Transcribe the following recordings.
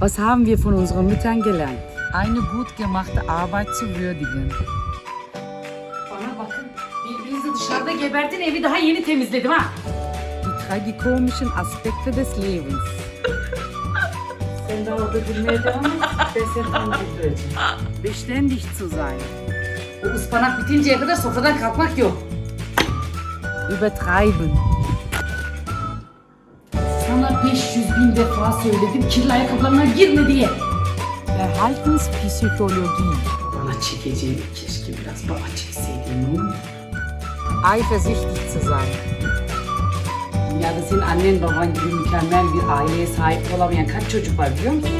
Was haben wir von unseren Müttern gelernt? Eine gut gemachte Arbeit zu würdigen. Bana bakın. Birbirinizi dışarıda gebertin evi daha yeni temizledim ha. Die tragikomischen Aspekte des Lebens. Sen de orada gülmeye devam et. Ben seni güldüreceğim. Beständig zu sein. Bu ıspanak bitinceye kadar sofradan kalkmak yok. Übertreiben. Sana 500 bin defa söyledim kirli ayakkabılarına girme diye. Verhaltenspsychologie. Bana çekeceğini keşke biraz baba çekseydin ne olur. Eifersüchtig zu sein. Dünyada senin annen baban gibi mükemmel bir aileye sahip olamayan kaç çocuk var biliyor musun?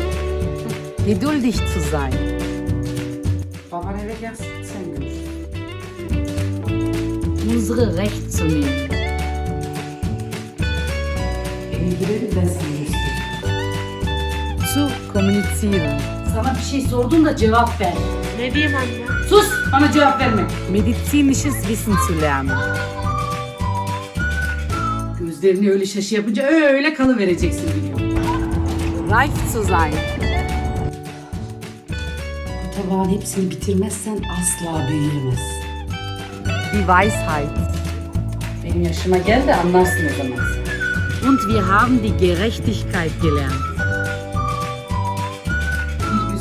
Geduldig zu sein. Baban eve gelsin sen görürsün. Unsere Recht zu nehmen. Girelim ben sana göstereyim. Zu kommunizieren. Sana bir şey sordum da cevap ver. Ne diyeyim anne? Sus bana cevap verme. Medizinisches Wissen zu lernen. Gözlerini öyle şaşı yapınca öyle kalıvereceksin biliyorum. Reif zu sein. Bu tabağın hepsini bitirmezsen asla büyüyemezsin. Die Weisheit. Benim yaşıma gel de anlarsın o zaman sen. Und wir haben die Gerechtigkeit gelernt.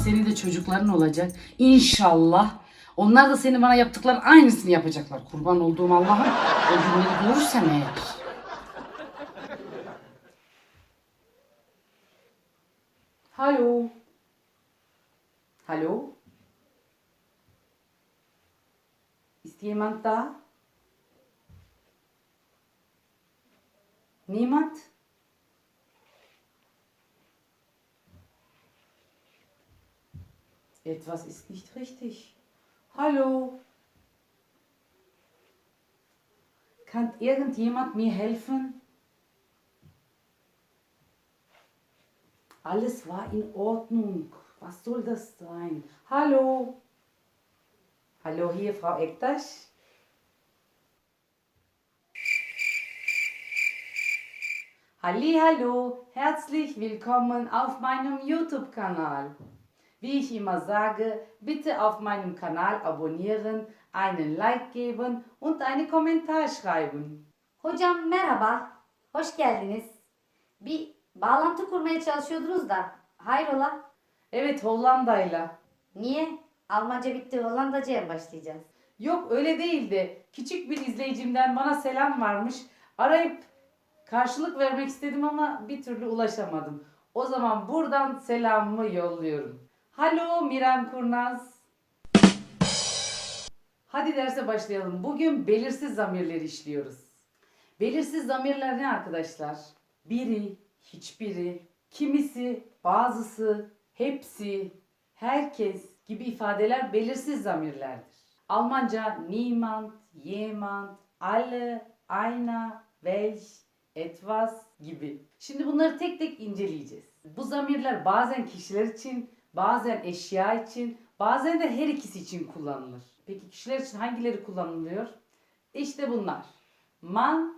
Senin de çocukların olacak. İnşallah. Onlar da senin bana yaptıkların aynısını yapacaklar. Kurban olduğum Allah'ım. O günleri görürsem eğer. Hallo. Hallo. Ist jemand? Niemand? Etwas ist nicht richtig. Hallo? Kann irgendjemand mir helfen? Alles war in Ordnung. Was soll das sein? Hallo? Hallo, hier Frau Ektasch? Hallo, herzlich willkommen auf meinem YouTube-Kanal. Wie ich immer sage, bitte auf meinem Kanal abonnieren, einen Like geben und einen Kommentar schreiben. Hocam merhaba, hoş geldiniz. Bir bağlantı kurmaya çalışıyordunuz da, hayrola? Evet Hollanda'yla. Niye? Almanca bitti, Hollandaca'ya başlayacağız? Yok öyle değildi. Küçük bir izleyicimden bana selam varmış. Arayıp karşılık vermek istedim ama bir türlü ulaşamadım. O zaman buradan selamımı yolluyorum. Halo Miran Kurnaz. Hadi derse başlayalım. Bugün belirsiz zamirleri işliyoruz. Belirsiz zamirler ne arkadaşlar? Biri, hiçbiri, kimisi, bazısı, hepsi, herkes gibi ifadeler belirsiz zamirlerdir. Almanca niemand, jemand, alle, einer, welch, etwas gibi. Şimdi bunları tek tek inceleyeceğiz. Bu zamirler bazen kişiler için, bazen eşya için, bazen de her ikisi için kullanılır. Peki kişiler için hangileri kullanılıyor? İşte bunlar. Man,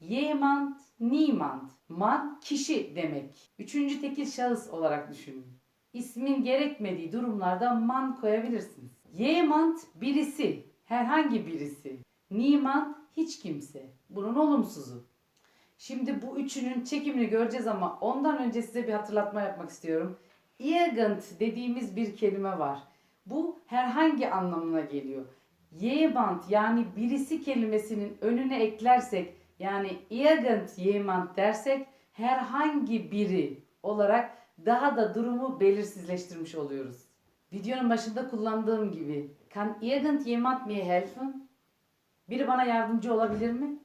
jemand, niemand. Man kişi demek. Üçüncü tekil şahıs olarak düşünün. İsmin gerekmediği durumlarda man koyabilirsiniz. Jemand birisi, herhangi birisi. Niemand hiç kimse. Bunun olumsuzu. Şimdi bu üçünün çekimini göreceğiz ama ondan önce size bir hatırlatma yapmak istiyorum. Irgend dediğimiz bir kelime var. Bu herhangi anlamına geliyor. Jemand yani birisi kelimesinin önüne eklersek yani irgend jemand dersek herhangi biri olarak daha da durumu belirsizleştirmiş oluyoruz. Videonun başında kullandığım gibi kann irgend jemand mir helfen? Biri bana yardımcı olabilir mi?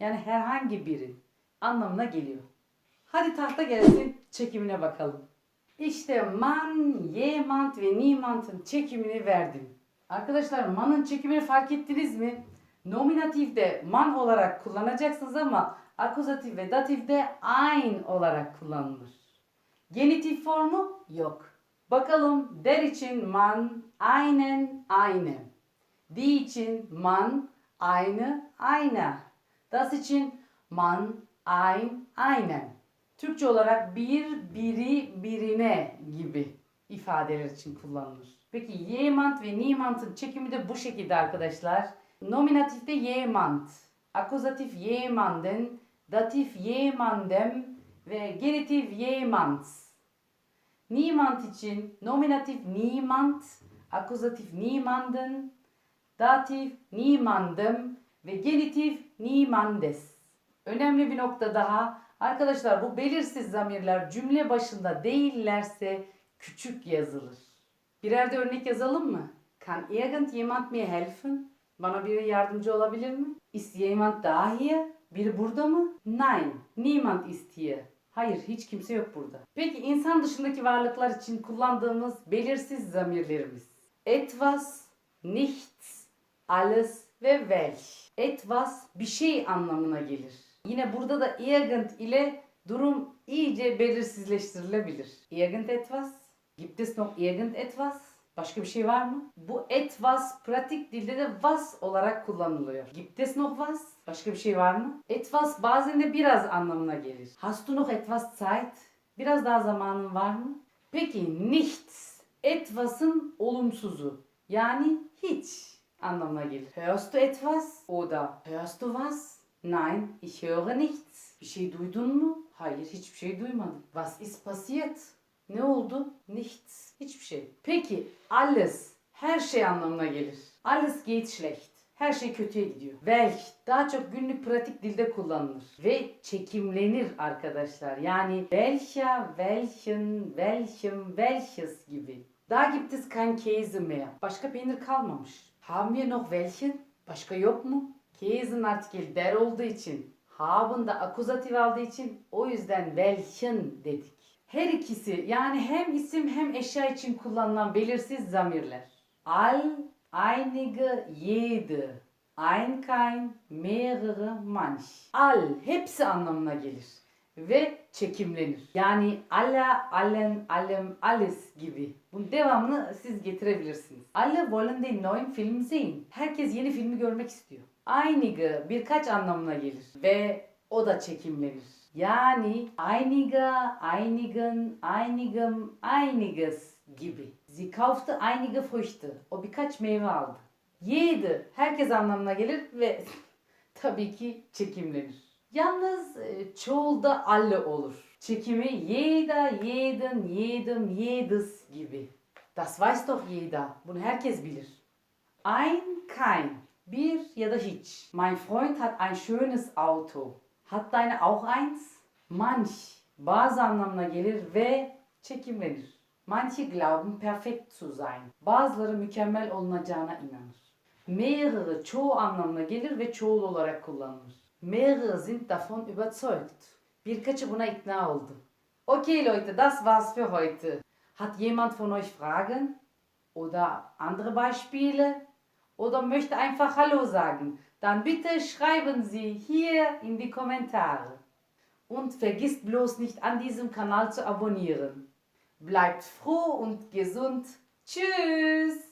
Yani herhangi biri anlamına geliyor. Hadi tahta gelsin çekimine bakalım. İşte man, jemand ve niemand'ın çekimini verdim. Arkadaşlar man'ın çekimini fark ettiniz mi? Nominatifde man olarak kullanacaksınız ama akuzatif ve datifde ein olarak kullanılır. Genitif formu yok. Bakalım der için man, einen, eine. Die için man, eine, einer. Das için man, ein, einen. Türkçe olarak bir, biri, birine gibi ifadeler için kullanılır. Peki jemand ve niemand'ın çekimi de bu şekilde arkadaşlar. Nominatifte jemand, akuzatif jemanden, datif jemandem ve genitif jemands. Niemand için nominatif niemand, akuzatif niemanden, datif niemandem ve genitif niemandes. Önemli bir nokta daha. Arkadaşlar bu belirsiz zamirler cümle başında değillerse küçük yazılır. Birer de örnek yazalım mı? Kann irgendjemand mir helfen? Bana biri yardımcı olabilir mi? Ist jemand da hier? Biri burada mı? Nein, niemand ist hier. Hayır, hiç kimse yok burada. Peki insan dışındaki varlıklar için kullandığımız belirsiz zamirlerimiz. Etwas, nichts, alles ve welch. Etwas bir şey anlamına gelir. Yine burada da irgend ile durum iyice belirsizleştirilebilir. Irgendetwas, gibt es noch irgendetwas? Başka bir şey var mı? Bu etwas pratik dilde de was olarak kullanılıyor. Gibt es noch was? Başka bir şey var mı? Etwas bazen de biraz anlamına gelir. Hast du noch etwas Zeit? Biraz daha zamanın var mı? Peki nichts. Etwas'ın olumsuzu. Yani hiç anlamına gelir. Hörst du etwas? Oder hörst du was? Nein, ich höre nichts. Bir şey duydun mu? Hayır, hiçbir şey duymadım. Was ist passiert? Ne oldu? Nichts. Hiçbir şey. Peki alles her şey anlamına gelir. Alles geht schlecht. Her şey kötüye gidiyor. Welch daha çok günlük pratik dilde kullanılır ve çekimlenir arkadaşlar. Yani welcher, welchen, welchem, welches gibi. Da gibt es kein Käse mehr. Başka peynir kalmamış. Haben wir noch welchen? Başka yok mu? Käse'nin artikeli der olduğu için, haben da akuzatif aldığı için o yüzden welchen dedik. Her ikisi yani hem isim hem eşya için kullanılan belirsiz zamirler. All, einige, jede, ein, kein, mehrere, manch. All hepsi anlamına gelir ve çekimlenir. Yani alla, allen, allem, alles gibi. Bunun devamını siz getirebilirsiniz. Alle wollen den neuen Film sehen. Herkes yeni filmi görmek istiyor. Einige birkaç anlamına gelir ve o da çekimlenir. Yani einige, einigen, einigem, einiges gibi. Sie kaufte einige Früchte. O birkaç meyve aldı. Jede herkes anlamına gelir ve tabii ki çekimlenir. Yalnız e, çoğulda alle olur. Çekimi jeder, jeden, jedem, jedes gibi. Das weiß doch jeder. Bunu herkes bilir. Ein, kein. Bir ya da hiç. Mein Freund hat ein schönes Auto. Hat deine auch eins? Manch. Bazı anlamına gelir ve çekimlenir. Manche glauben perfekt zu sein. Bazıları mükemmel olunacağına inanır. Mehrere çoğu anlamına gelir ve çoğul olarak kullanılır. Mehrere sind davon überzeugt. Birkaçı buna ikna oldu. Okay Leute, das war's für heute. Hat jemand von euch Fragen? Oder andere Beispiele? Oder möchte einfach Hallo sagen? Dann bitte schreiben Sie hier in die Kommentare. Und vergisst bloß nicht an diesem Kanal zu abonnieren. Bleibt froh und gesund. Tschüss!